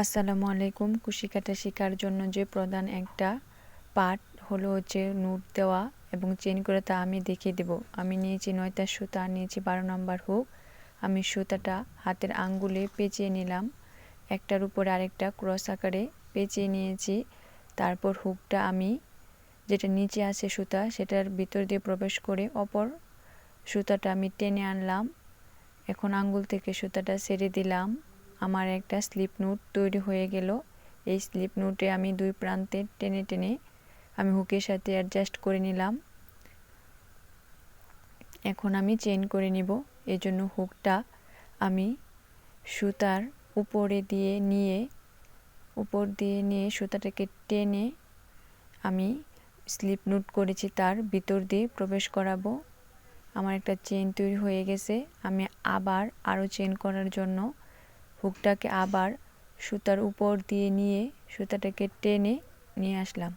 আসসালামু আলাইকুম। কুশি কাটা শেখার জন্য যে প্রধান একটা পার্ট হলো হচ্ছে নোট দেওয়া এবং চেন করে তা আমি দেখিয়ে দেব। আমি নিয়েছি নয়টা সুতা, নিয়েছি বারো নম্বর হুক। আমি সুতাটা হাতের আঙ্গুলে পেঁচিয়ে নিলাম। একটার উপরে আরেকটা ক্রস আকারে পেঁচিয়ে নিয়েছি। তারপর হুকটা আমি যেটা নিচে আছে সুতা, সেটার ভিতর দিয়ে প্রবেশ করে অপর সুতাটা আমি টেনে আনলাম। এখন আঙ্গুল থেকে সুতাটা ছেড়ে দিলাম। আমার একটা স্লিপ নোট তৈরি হয়ে গেল। এই স্লিপ নোটে আমি দুই প্রান্তে টেনে টেনে আমি হুকের সাথে অ্যাডজাস্ট করে নিলাম। এখন আমি চেন করে নিব। এই জন্য হুকটা আমি সুতার উপরে দিয়ে নিয়ে, উপর দিয়ে নিয়ে সুতাটাকে টেনে আমি স্লিপ নোট করেছি তার ভিতর দিয়ে প্রবেশ করাবো। আমার একটা চেন তৈরি হয়ে গেছে। আমি আবার আরও চেন করার জন্য হুকটাকে আবার সুতার উপর দিয়ে নিয়ে সুতাটাকে টেনে নিয়ে আসলাম।